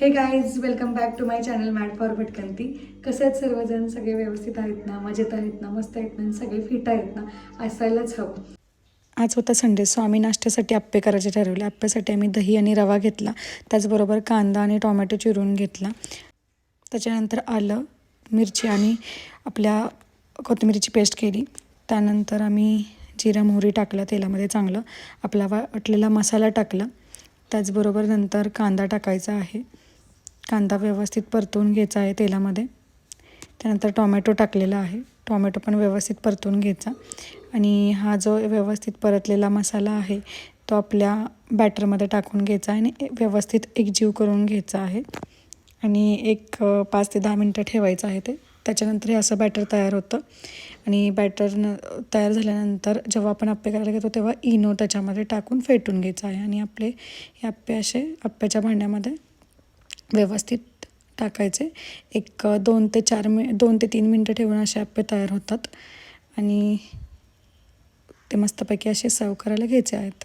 Hey guys welcome back to my channel mad for Bhatkanti कसे आहेत सर्वजण? सगळे व्यवस्थित आहेत ना? मजेत आहेत ना? मस्त आहेत ना? सगळे फिट आहेत ना? असायलाच हवं. आज होता संडे सो आम्ही नाश्त्यासाठी आप्पे करायचे ठरवले. आप्प्यासाठी आम्ही दही आणि रवा घेतला. त्याचबरोबर कांदा आणि टोमॅटो चिरून घेतला. त्याच्यानंतर आलं मिरची आणि आपल्या कोथिंबीरीची पेस्ट केली. त्यानंतर आम्ही जिरा मोहरी टाकलं तेलामध्ये चांगलं. आपला वाटलेला मसाला टाकला. त्याचबरोबर नंतर कांदा टाकायचा आहे. कांदा व्यवस्थित परतवून घ्यायचा आहे तेलामध्ये. त्यानंतर टॉमॅटो टाकलेला आहे. टॉमॅटो पण व्यवस्थित परतून घ्यायचा. आणि हा जो व्यवस्थित परतलेला मसाला आहे तो आपल्या बॅटरमध्ये टाकून घ्यायचा आणि व्यवस्थित एकजीव करून घ्यायचा आहे. आणि एक पाच ते दहा मिनटं ठेवायचं आहे ते. त्याच्यानंतर हे असं बॅटर तयार होतं. आणि बॅटर न तयार झाल्यानंतर जेव्हा आपण आप्पे करायला घेतो तेव्हा इनो त्याच्यामध्ये टाकून फेटून घ्यायचं आहे. आणि आपले हे आप्पे असे आप्प्याच्या भांड्यामध्ये व्यवस्थित टाकायचे. एक दोन ते चार मि दोन ते तीन मिनटं ठेवून असे आप्पे तयार होतात. आणि ते मस्तपैकी असे सर्व करायला घ्यायचे आहेत.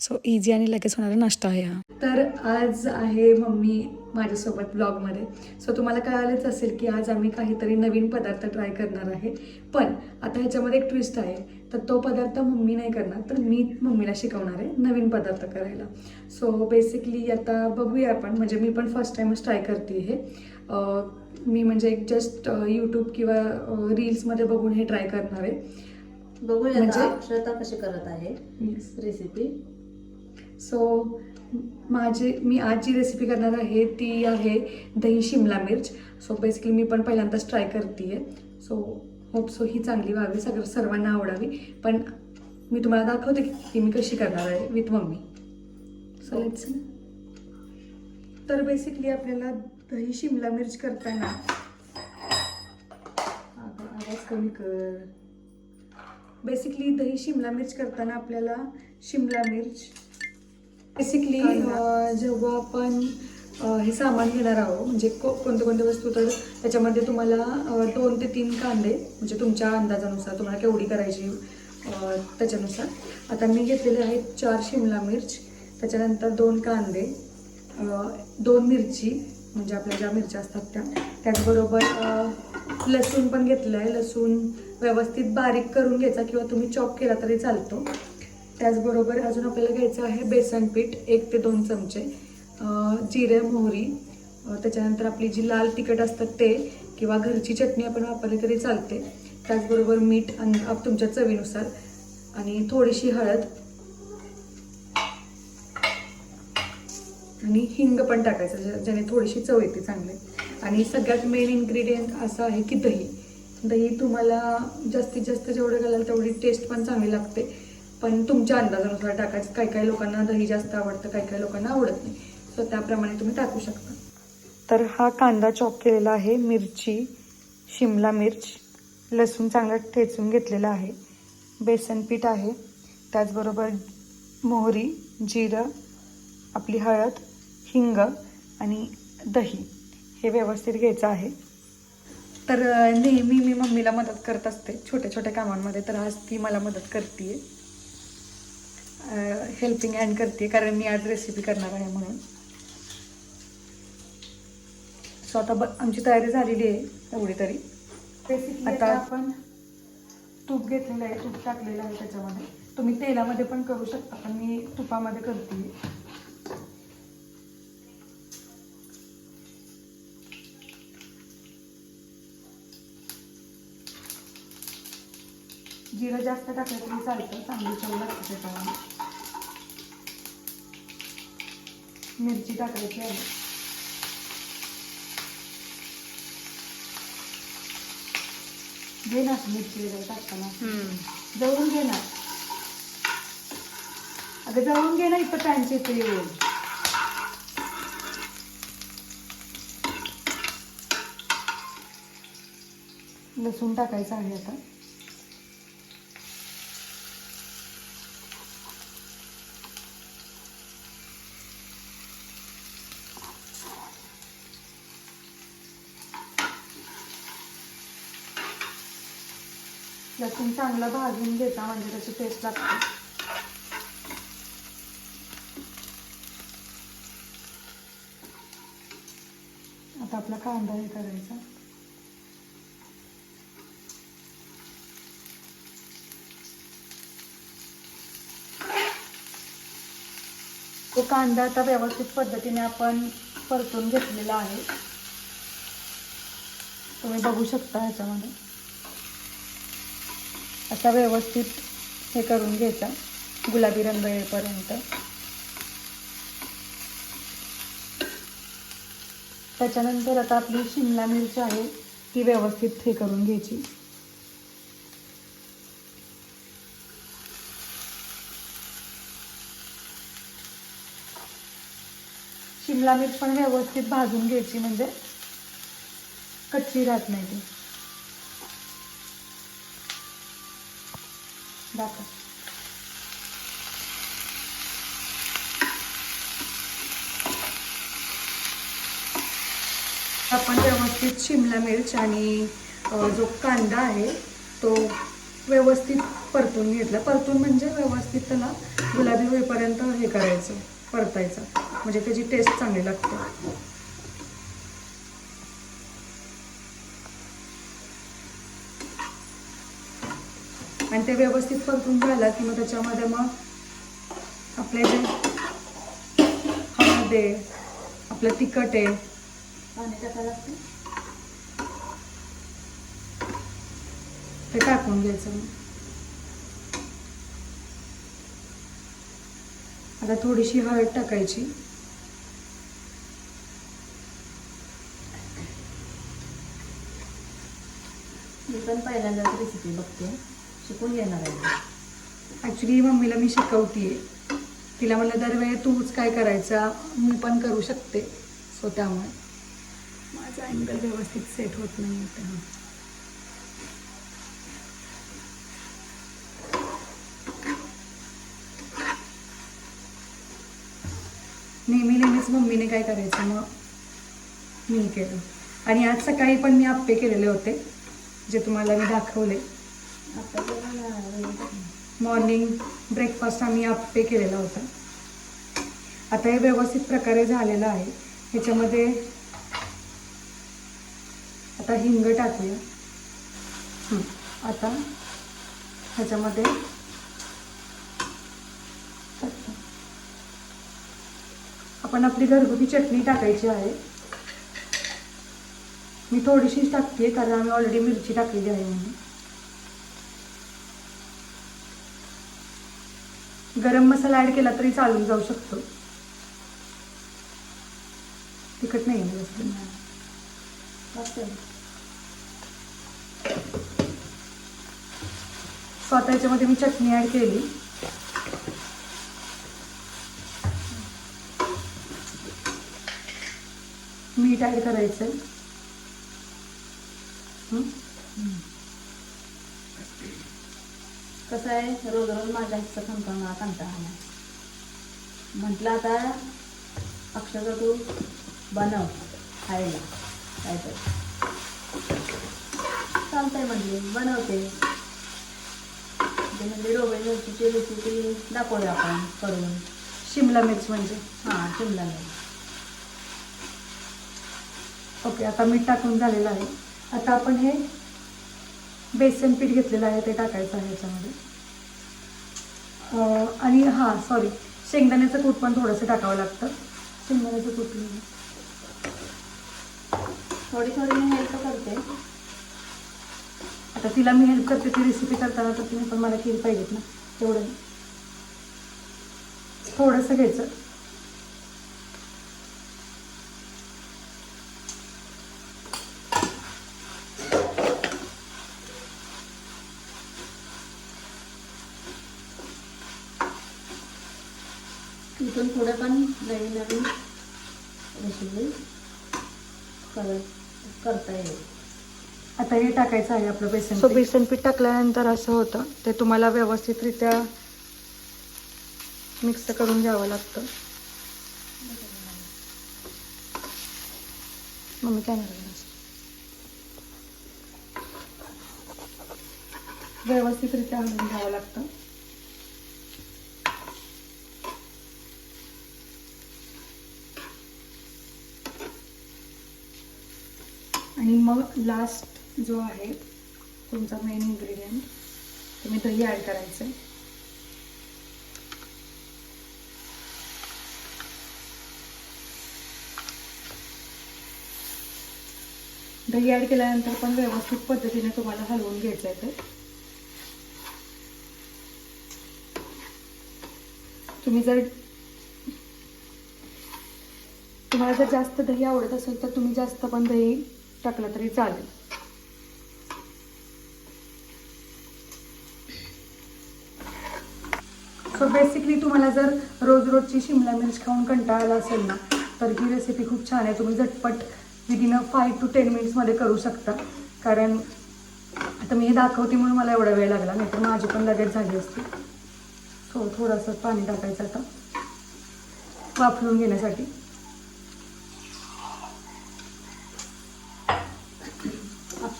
सो इझी आणि लगेच होणारा नाश्ता आहे हा. तर आज आहे मम्मी माझ्यासोबत ब्लॉगमध्ये सो तुम्हाला कळालंच असेल की आज आम्ही काहीतरी नवीन पदार्थ ट्राय करणार आहे. पण आता ह्याच्यामध्ये एक ट्विस्ट आहे. तर तो पदार्थ मम्मी नाही करणार तर मी मम्मीला शिकवणार आहे नवीन पदार्थ करायला. सो बेसिकली आता बघूया आपण म्हणजे मी पण फर्स्ट टाईमच ट्राय करते हे. मी म्हणजे एक जस्ट यूट्यूब किंवा रील्समध्ये बघून हे ट्राय करणार आहे. बघूया म्हणजे? अक्षता कशी करत आहे रेसिपी सो माझी मी आज जी रेसिपी करणार आहे ती आहे दही शिमला मिर्च. सो बेसिकली मी पण पहिल्यांदाच ट्राय करते आहे सो होप सो ही चांगली व्हावी सगळं सर्वांना आवडावी. पण मी तुम्हाला दाखवते की मी कशी करणार आहे विथ मम्मी. सो लेट्स तर बेसिकली आपल्याला दही शिमला मिर्च करताना. आवाज कमी कर. बेसिकली दही शिमला मिर्च करताना आपल्याला शिमला मिर्च. बेसिकली जेव्हा आपण हे सामान घेणार आहोत म्हणजे को कोणते कोणते वस्तू तर त्याच्यामध्ये तुम्हाला दोन ते तीन कांदे म्हणजे तुमच्या अंदाजानुसार तुम्हाला केवढी करायची त्याच्यानुसार. आता मी घेतलेले आहेत चार शिमला मिर्च त्याच्यानंतर दोन कांदे दोन मिरची म्हणजे आपल्या ज्या मिरच्या असतात त्या. त्याचबरोबर लसूण पण घेतलं आहे. लसूण व्यवस्थित बारीक करून घ्यायचा किंवा तुम्ही चॉप केला तरी चालतो. त्याचबरोबर अजून आपल्याला घ्यायचं आहे बेसन पीठ एक ते दोन चमचे. जिरे मोहरी त्याच्यानंतर आपली जी लाल तिखट असतात ते किंवा घरची चटणी आपण वापरली तरी चालते. त्याचबरोबर मीठ आणि तुमच्या चवीनुसार. आणि थोडीशी हळद. आणि हिंग पण टाकायचं ज्या- ज्याने थोडीशी चव येते चांगली. आणि सगळ्यात मेन इन्ग्रेडियंट असं आहे की दही. दही तुम्हाला जास्तीत जास्त जेवढं घालाल तेवढी टेस्ट पण चांगली लागते. पण तुमच्या अंदाजानुसार टाकायचं. काही काही लोकांना दही जास्त आवडतं काही काही लोकांना आवडत नाही. सो त्याप्रमाणे तुम्ही टाकू शकता. तर हा कांदा चॉप केलेला आहे मिरची शिमला मिर्च लसूण चांगलं ठेचून घेतलेलं आहे. बेसन पीठ आहे त्याचबरोबर मोहरी जिरं आपली हळद हिंग आणि दही हे व्यवस्थित घ्यायचं आहे. तर नेहमी मी मम्मीला मदत करत असते छोट्या छोट्या कामांमध्ये तर आज ती मला मदत करते हेल्पिंग हँड करते कारण मी आज रेसिपी करणार आहे म्हणून. सो आता ब आमची तयारी झालेली आहे एवढी तरी. आता आपण तूप घेतलेलं आहे तूप टाकलेलं आहे त्याच्यामध्ये. तुम्ही तेलामध्ये पण करू शकता पण मी तुपामध्ये करते जिरं जास्त टाकलं तरी चालतं चांगली चव लागते त्याच्यामध्ये. मिरची टाकायची आहे. घे ना मिरची वगैरे टाकताना. जळून घे ना अगं जळून घे ना इथं पॅनच्या इथं येऊन लसूण टाकायचं आहे आता. लसूण चांगला भाजून घेता म्हणजे त्याची टेस्ट लागते. आता आपला कांदा हे करायचा. तो कांदा आता व्यवस्थित पद्धतीने आपण परतून घेतलेला आहे. तुम्ही बघू शकता ह्याच्यामध्ये. असा व्यवस्थित हे करून घ्यायचा गुलाबी रंग येईपर्यंत. त्याच्यानंतर आता आपली शिमला मिरची आहे ती व्यवस्थित हे करून घ्यायची. शिमला मिरच पण व्यवस्थित भाजून घ्यायची म्हणजे कच्ची राहत नाही ती. दाखव. आपण व्यवस्थित शिमला मिरच आणि जो कांदा आहे तो व्यवस्थित परतून घेतला. परतून म्हणजे व्यवस्थित त्याला गुलाबी होईपर्यंत हे करायचं परतायचं. म्हणजे त्याची टेस्ट चांगली लागते. आणि ते व्यवस्थित परतून झालं की मग त्याच्यामध्ये मग आपले जे हळद आहे आपलं तिखट आहे. ते टाकून घ्यायचं मग. आता थोडीशी हळद टाकायची. मी पण पहिल्यांदाच रेसिपी बघते. शिकून घेणार आहे. ॲक्च्युली मम्मीला मी शिकवतीये. तिला म्हणलं दरवेळी तूच काय करायचा? मी पण करू शकते सो त्यामुळे माझा अँगल व्यवस्थित सेट होत नाही आहे तेव्हा. नेहमी नेहमीच मम्मीने काय करायचं? मग मी केलं. आणि आज सकाळी पण मी आप्पे केलेले होते जे तुम्हाला मी दाखवले. मॉर्निंग ब्रेकफास्ट आम्ही आप्पे केलेला होता. आता हे व्यवस्थित प्रकारे झालेलं आहे. ह्याच्यामध्ये आता हिंग टाकूया. आता ह्याच्यामध्ये आपण आपली घरगुती चटणी टाकायची आहे. मी थोडीशीच टाकते कारण आम्ही ऑलरेडी मिरची टाकलेली आहे म्हणून. गरम मसाला ऍड केला तरी चालून जाऊ शकतो. तिखट नाही आहे जास्त. बघते सो आता याच्यामध्ये मी चटणी ऍड केली. मीठ ऍड करायचं? कसं आहे? रोज रोज माझ्या हातचं खमखम मला कंटाळा आला म्हटलं आता अक्षरशः तू बनव खायला. काहीतरी. चालतंय म्हणली बनवते. ते म्हणजे डोबळी मिरचीची रेसिपी दाखवूया आपण करून. शिमला मिर्च म्हणजे? हां शिमला मिरची. ओके आता मीठ टाकून झालेलं आहे. आता आपण हे बेसन पीठ घेतलेलं आहे ते टाकायचं आहे याच्यामध्ये. आणि हां सॉरी शेंगदाण्याचं कूट पण थोडंसं टाकावं लागतं. शेंगदाण्याचं कूट. थोडी थोडी मी हेल्प करते. आता तिला मी हेल्प करते ती रेसिपी करताना तर तुम्ही पण मला केली पाहिजेत ना तेवढं थोडंसं घ्यायचं. इथून पुढे पण नवीन नवीन रेसिपी करत करता येईल. आता हे टाकायचं आहे आपलं बेसन सो बेसन पीठ टाकल्यानंतर असं होतं ते तुम्हाला व्यवस्थितरित्या मिक्स करून घ्यावं लागतं. मम्मी काय व्यवस्थितरित्या हलवून घ्यावं लागतं आणि मग लास्ट जो आहे तुमचा मेन इन्ग्रेडियंट तुम्ही दही ॲड करायचं आहे दही ॲड केल्यानंतर पण व्यवस्थित पद्धतीने तुम्हाला हलवून घ्यायचं आहे ते. तुम्ही जर तुम्हाला जर जास्त दही आवडत असेल तर तुम्ही जास्त पण दही टाकलं तरी चालेल सो बेसिकली तुम्हाला जर रोज रोजची शिमला मिर्च खाऊन कंटाळाला असेल ना तर ही रेसिपी खूप छान आहे. तुम्ही झटपट within five five to ten मिनिट्समध्ये करू शकता. कारण आता मी हे दाखवते म्हणून मला एवढा वेळ लागला नाहीतर माझी पण लगेच झाली असती. सो थोडंसं पाणी टाकायचं आता. वाफलून घेण्यासाठी.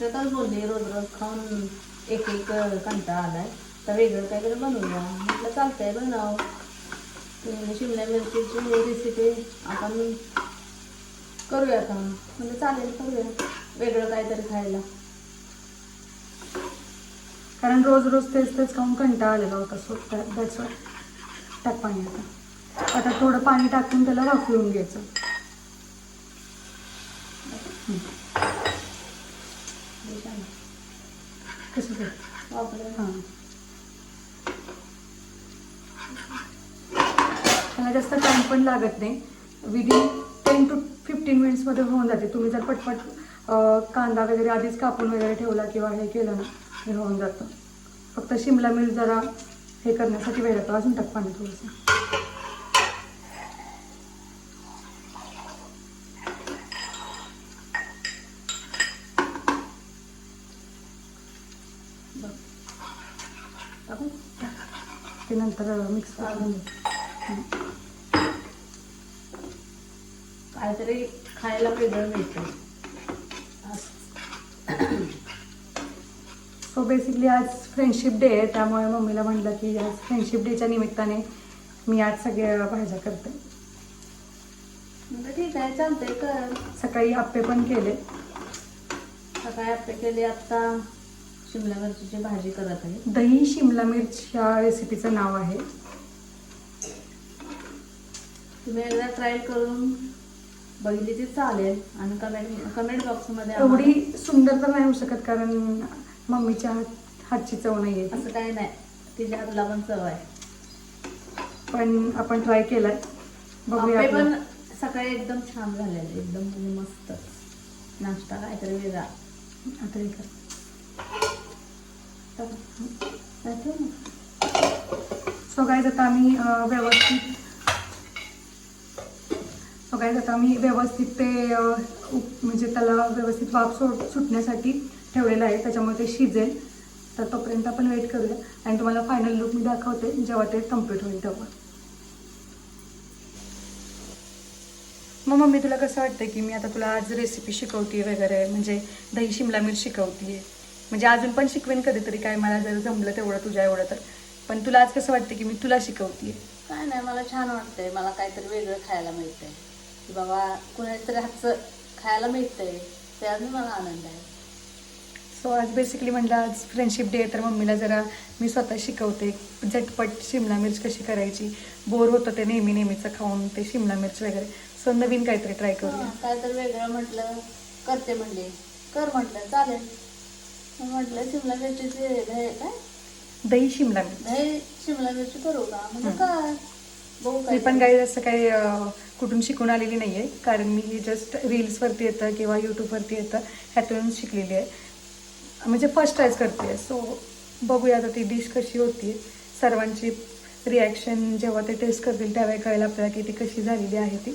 अक्षताच बोलले रोज रोज खाऊन एक एक कंटा आलाय. तर वेगळं काहीतरी बनवूया म्हटलं चालतंय बनव. शिमल्या शिमला मिरचीची रेसिपी आपण करूया का म्हणजे चालेल करूया. वेगळं काहीतरी खायला. कारण रोज रोज तेच तेच खाऊन कंटा आलेला होता. सो त्याच टाक पाणी आता. आता थोडं पाणी टाकून त्याला वाफवून घ्यायचं. कसं हां त्याला जास्त टाईम पण लागत नाही. विदिन टेन टू फिफ्टीन मिनिट्समध्ये होऊन जाते. तुम्ही जर पटपट कांदा वगैरे आधीच कापून वगैरे ठेवला किंवा हे केलं ना हे होऊन जातं. फक्त शिमला मिरच जरा हे करण्यासाठी वेळ लागतो अजून टाक पाणी थोडंसं. ते नंतर मिक्स करून काहीतरी खायला वेगळं मिळतं सो बेसिकली आज फ्रेंडशिप डे आहे त्यामुळे मम्मीला म्हटलं की आज फ्रेंडशिप डेच्या निमित्ताने मी आज सगळ्या भाज्या करते. ठीक आहे चालतंय कर. सकाळी आप्पे पण केले. सकाळी आपले केले आत्ता शिमला मिरचीची भाजी करत आहे. दही शिमला मिर्च या रेसिपीचं नाव आहे. तुम्ही एकदा ट्राय करून बघितली ती चालेल आणि कमेंट कमेंट बॉक्समध्ये एवढी सुंदर तर नाही होऊ शकत कारण मम्मीच्या हात हातची चव नाही आहे असं काही नाही. तिच्या हातला पण चव आहे. पण आपण ट्राय केलाय. बघूया पण. सकाळी एकदम छान झालेले. एकदम म्हणजे मस्त. नाश्ता काहीतरी वेगळा. आता हे सो आता आम्ही व्यवस्थित सो आता आम्ही व्यवस्थित ते उप- म्हणजे त्याला व्यवस्थित वाफ सोड सुटण्यासाठी ठेवलेलं आहे. त्याच्यामुळे ते शिजेल. तर तोपर्यंत आपण वेट करूया. आणि तुम्हाला फायनल लुक मी दाखवते. जेव्हा ते कंप्लीट होईल तेव्हा. मग मम्मी तुला कसं वाटतं की मी आता तुला आज रेसिपी शिकवते वगैरे? म्हणजे दही शिमला मिर्च शिकवते म्हणजे अजून पण शिकवेन कधीतरी काय मला जर जमलं तेवढं तुझ्या एवढं तर. पण तुला आज कसं वाटतं की मी तुला शिकवते काय नाही मला छान वाटतंय. मला काहीतरी वेगळं खायला मिळतंय. की बाबा कुणाच्या तरी हातचं खायला मिळतंय त्याने मला आनंद आहे. सो आज बेसिकली म्हटलं आज फ्रेंडशिप डे तर मम्मीला जरा मी स्वतः शिकवते. झटपट शिमला मिर्च कशी करायची? बोर होतं ते नेहमी नेहमीचं खाऊन ते शिमला मिर्च वगैरे. सो नवीन काहीतरी ट्राय करूया. काहीतरी वेगळं म्हटलं करते म्हणले. कर म्हटलं चालेल. म्हटलं शिमला मिरचीची दही काय? दही शिमला मिर्च. दही शिमला मिरची करू का? म्हणजे हं. काय? बघू मी काय पण काही असं काही अं, कुठून शिकून आलेली नाही आहे कारण मी जस्ट रील्सवरती येतं किंवा यूट्यूबवरती येतं ह्यातून शिकलेली आहे. म्हणजे फर्स्ट ट्रायच करते सो बघूया आता ती डिश कशी होती. सर्वांची रिॲक्शन जेव्हा ते टेस्ट करतील त्यावेळी कळेल आपल्याला की ती कशी झालेली आहे ती.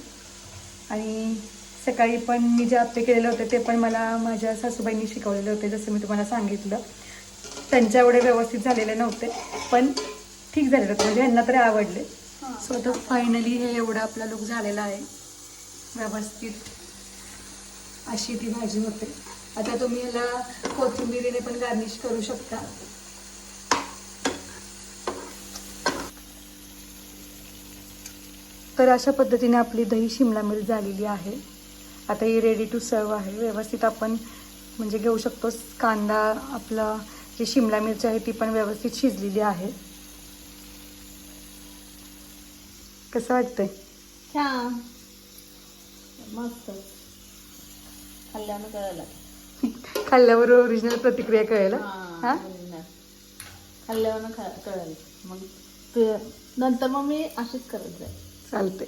आणि सकाळी पण मी जे आप्पे केलेले होते ते पण मला माझ्या सासूबाईंनी शिकवलेले होते जसं मी तुम्हाला सांगितलं. त्यांच्या एवढे व्यवस्थित झालेले नव्हते पण ठीक झालेले होते. म्हणजे यांना तरी आवडले. सो आता फायनली हे एवढा आपला लुक झालेला आहे. व्यवस्थित. अशी ती भाजी होते. आता तुम्ही याला कोथिंबिरीने पण गार्निश करू शकता. तर अशा पद्धतीने आपली दही शिमला मिरच झालेली आहे. आता ही रेडी टू सर्व आहे. व्यवस्थित आपण म्हणजे घेऊ शकतो. कांदा आपला जी शिमला मिरची आहे ती पण व्यवस्थित शिजलेली आहे. कसं वाटतंय? छान. मस्त. खाल्ल्यानं कळलं. खाल्ल्यावर ओरिजिनल प्रतिक्रिया कळेल हा? खाल्ल्यावर कळलं. मग नंतर मग मी अशीच करत जाईल. चालते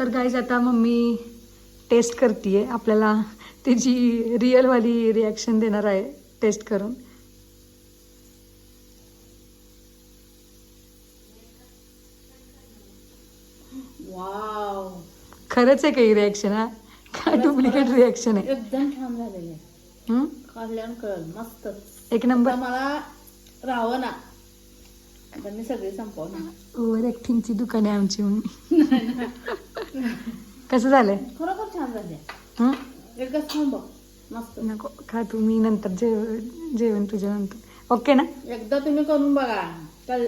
तर गाईज आता मम्मी टेस्ट करते आपल्याला त्याची रिअलवाली रिॲक्शन देणार आहे टेस्ट करून. वाव खरंच आहे का ही? रिॲक्शन हा का डुप्लिकेट रिॲक्शन आहे? एकदम छान झालेले हं? कळलं. मस्तच एक नंबर मला राहावं ना आता मी सगळी संपवणार. ओव्हर ॲक्टिंगची दुकान आहे आमची मम्मी. कसं झालंय? खरोखर छान झाले. हं? एकच थांब मस्त. नको खा तू. मी नंतर जेव जेवण तुझ्या नंतर ओके ना? एकदा तुम्ही करून बघा. कल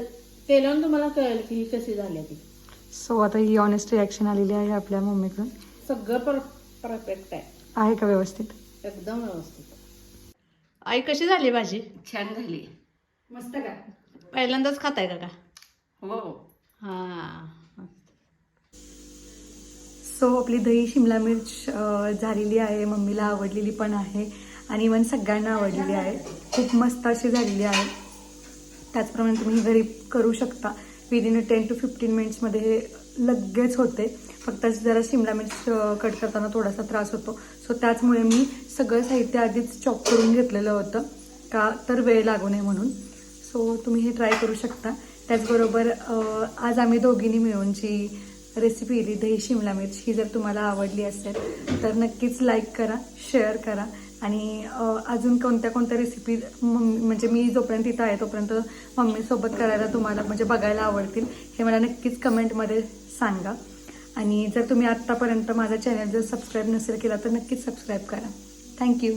केल्यानं तुम्हाला कळेल की ही कशी झाली ती. सो आता ही ऑनेस्ट रिॲक्शन आलेली आहे आपल्या मम्मीकडून. सगळं पर परफेक्ट आहे. आहे का व्यवस्थित? एकदम व्यवस्थित. आई कशी झाली भाजी? छान झाली. मस्त का? पहिल्यांदाच खाताय का का हो. हा. सो आपली दही शिमला मिर्च झालेली आहे. मम्मीला आवडलेली पण आहे. आणि इवन सगळ्यांना आवडलेली आहे. खूप मस्त अशी झालेली आहे. त्याचप्रमाणे तुम्ही घरी करू शकता. Within a ten to fifteen मिनिट्समध्ये हे लगेच होते. फक्त जरा शिमला मिर्च कट करताना थोडासा त्रास होतो. सो त्याचमुळे मी सगळं साहित्य आधीच चॉप करून घेतलेलं होतं. का तर वेळ लागू नये म्हणून. सो तुम्ही हे ट्राय करू शकता. त्याचबरोबर आज आम्ही दोघींनी मिळून जी रेसिपी दिली दही शिमला मिर्च ही जर तुम्हाला आवडली असेल तर नक्कीच लाईक करा शेअर करा. आणि अजून कोणत्या कोणत्या रेसिपी मम्मी म्हणजे मी जोपर्यंत तिथं आहे तोपर्यंत मम्मीसोबत करायला तुम्हाला म्हणजे बघायला आवडतील हे मला नक्कीच कमेंटमध्ये सांगा. आणि जर तुम्ही आत्तापर्यंत माझा चॅनल जर सबस्क्राईब नसेल केला तर नक्कीच सबस्क्राईब करा. थँक्यू